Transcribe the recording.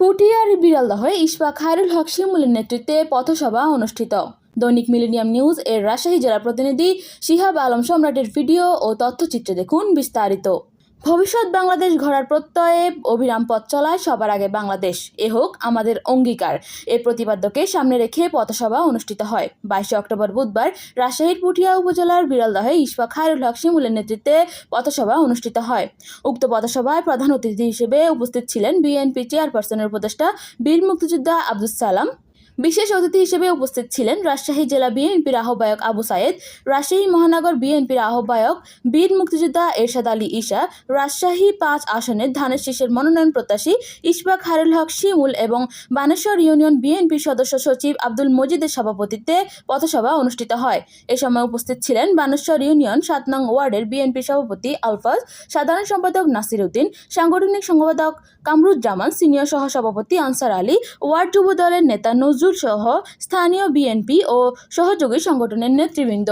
পুটিয়ার বিড়ালদহে ইশফাক খায়রুল হক শিমুলের নেতৃত্বে পথসভা অনুষ্ঠিত। দৈনিক মিলেনিয়াম নিউজ এর রাজশাহী জেলা প্রতিনিধি শিহাব আলম সম্রাটের ভিডিও ও তথ্যচিত্রে দেখুন বিস্তারিত। ভবিষ্যৎ বাংলাদেশ গড়ার প্রত্যয়ে অবিরাম পথ চলায় সবার আগে বাংলাদেশ। এ হোক আমাদের অঙ্গীকার। এই প্রতিপাদ্যকে সামনে রেখে পথসভা অনুষ্ঠিত হয়। বাইশে অক্টোবর বুধবার রাজশাহীর পুঠিয়া উপজেলার বিড়ালদহে ইশফাক খায়রুল হক শিমুলের নেতৃত্বে পথসভা অনুষ্ঠিত হয়। উক্ত পথসভায় প্রধান অতিথি হিসেবে উপস্থিত ছিলেন বিএনপি চেয়ারপারসনের উপদেষ্টা বীর মুক্তিযোদ্ধা আব্দুল সালাম বিশেষ অতিথি হিসেবে উপস্থিত ছিলেন রাজশাহী জেলা বিএনপির আহ্বায়ক আবু সায়েদ, রাজশাহী মহানগর বিএনপির আহ্বায়ক বীর মুক্তিযোদ্ধা এরশাদ আলী ঈশা, রাজশাহী পাঁচ আসনের ধানের শীষের মনোনয়ন প্রত্যাশী ইশফাক হারুল হক শিমুল এবং বানেশ্বর ইউনিয়ন বিএনপির সদস্য সচিব আব্দুল মজিদের সভাপতিত্বে পথসভা অনুষ্ঠিত হয়। এ সময় উপস্থিত ছিলেন বানেশ্বর ইউনিয়ন সাত নং ওয়ার্ডের বিএনপি সভাপতি আলফাজ, সাধারণ সম্পাদক নাসির উদ্দিন, সাংগঠনিক সম্পাদক কামরুজ্জামান, সিনিয়র সহসভাপতি আনসার আলী, ওয়ার্ড যুব দলের নেতা নজরুল সহ স্থানীয় বিএনপি ও সহযোগী সংগঠনের নেতৃবৃন্দ।